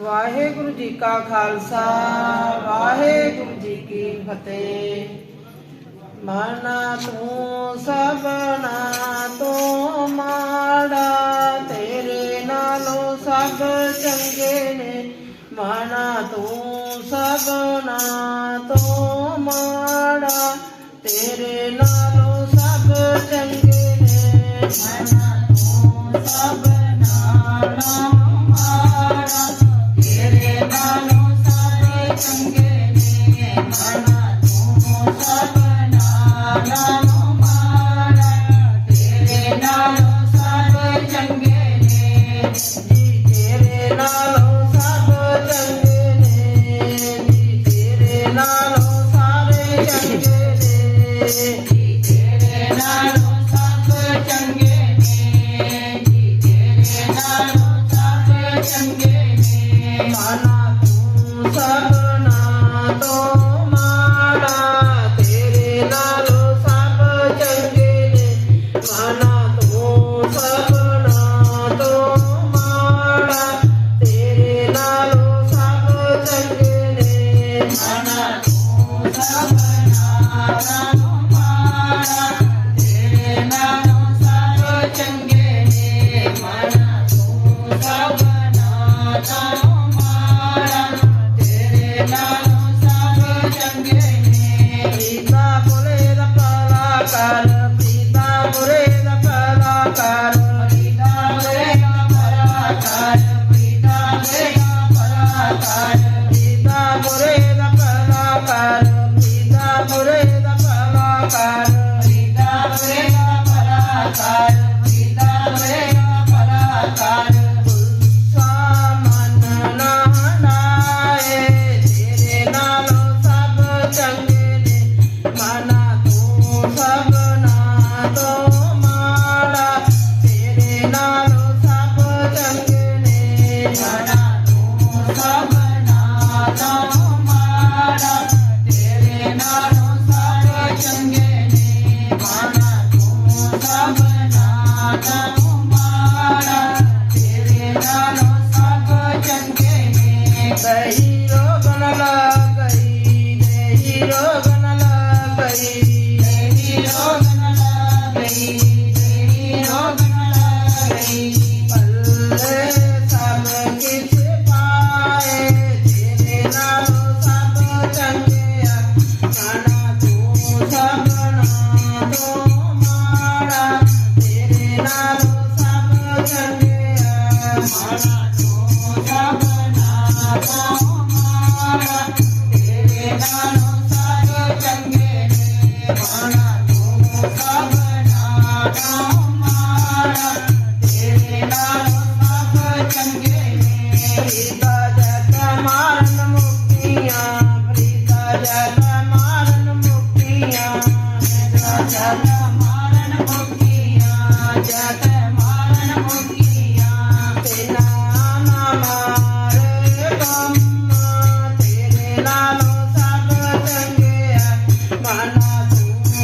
ਵਾਹਿਗੁਰੂ ਜੀ ਕਾ ਖਾਲਸਾ, ਵਾਹਿਗੁਰੂ ਜੀ ਕੀ ਫਤਿਹ। ਮਨ ਤੂੰ ਸਭਨਾ ਤੋਂ ਮਾੜਾ, ਤੇਰੇ ਨਾਲੋਂ ਸਭ ਚੰਗੇ ਨੇ। ਮਨ ਤੂੰ ਸਭਨਾ ਤੋਂ ਮਾੜਾ, ਤੇਰੇ ਨਾਲੋਂ ਸਭ ਚੰਗੇ ਨੇ। ਮਨ ਤੂੰ ਸਭਨਾ ਨਾਲ ਸਾਰੇ ਚੰਗੇ ਨੇ ਤੇਰੇ ਨਾਲ Bye.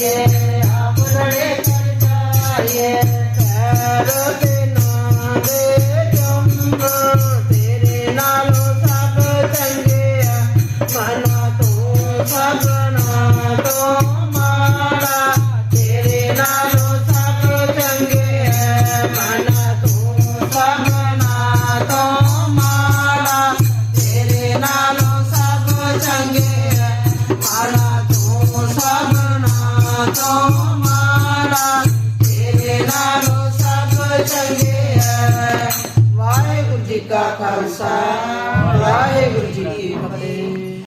yeah. side.